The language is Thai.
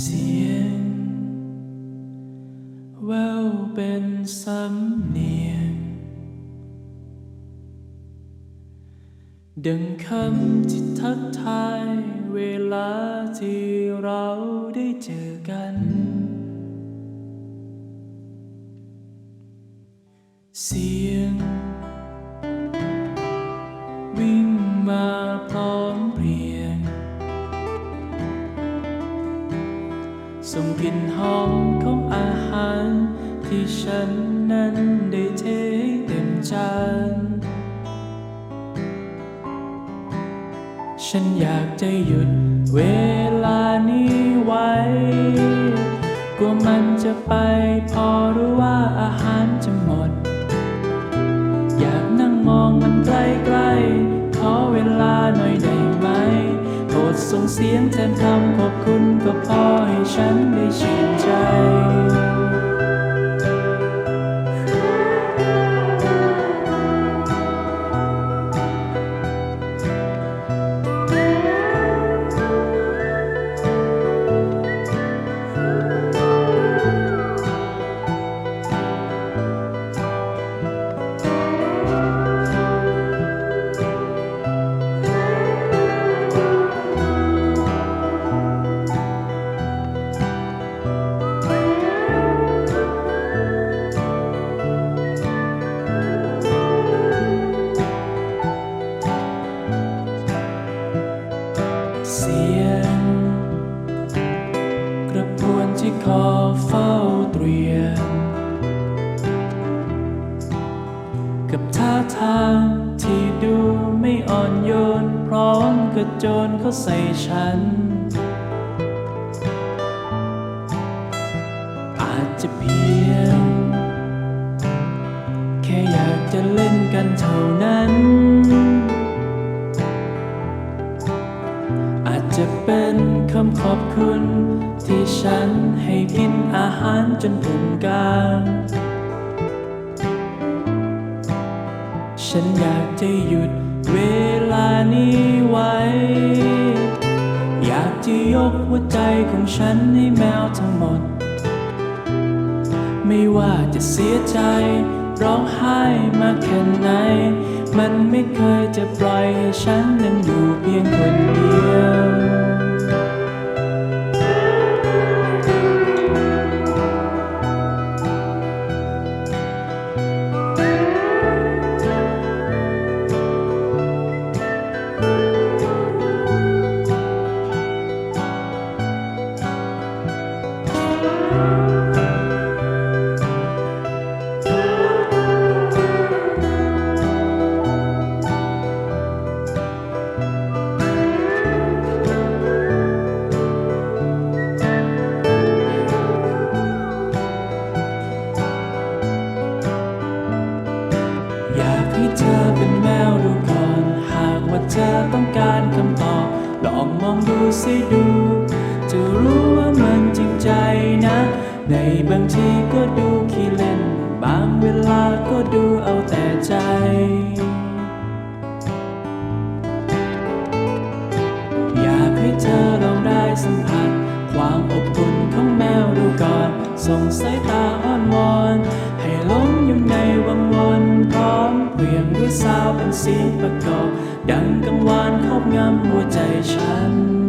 เสียงแววเป็นสำเนียง ดังคำที่ทักทายเวลาที่เราได้เจอกัน เสียง ส่งกลิ่นหอมของอาหาร ที่ฉันนั้นได้เทให้เต็มจานฉันอยากจะหยุดเวลานี้ไว้กลัวมันจะไปพอรู้ว่าอาหารจะหมด อยากนั่งมองมันใกล้ๆขอเวลาหน่อย ส่งเสียงแทนคำขอบคุณก็พอให้ฉันได้ชื่นใจ วนที่คอเฝ้าเตรียมกับท่าทางที่ดูไม่อ่อนโยน พร้อมกระโจนเข้าใส่ฉัน อาจจะเพียง แค่อยากจะเล่นกันเท่านั้น จะเป็นคำขอบคุณ ที่ฉันให้กินอาหารจนพุงกางฉันอยากจะหยุดเวลานี้ไว้ อยากจะยกหัวใจของฉันให้แมวทั้งหมด ไม่ว่าจะเสียใจ ร้องไห้มาแค่ไหน มันไม่เคยจะปล่อยให้ฉันนั้นอยู่เพียงคนเดียว อเป็นแมวดูก่อน หากว่าเธอต้องการคำตอบ ลองมองดูสิดู จะรู้ว่ามันจริงใจนะ ในบางทีก็ดูขี้เล่น บางเวลาก็ดูเอาแต่ใจอยากให้เธอลองได้สัมผัส ความอบอุ่นของแมวดูก่อนส่งสายตา เปลี่ยงหรือสาวเป็นเสียงประกอบ ดังกังวานครอบงำหัวใจฉัน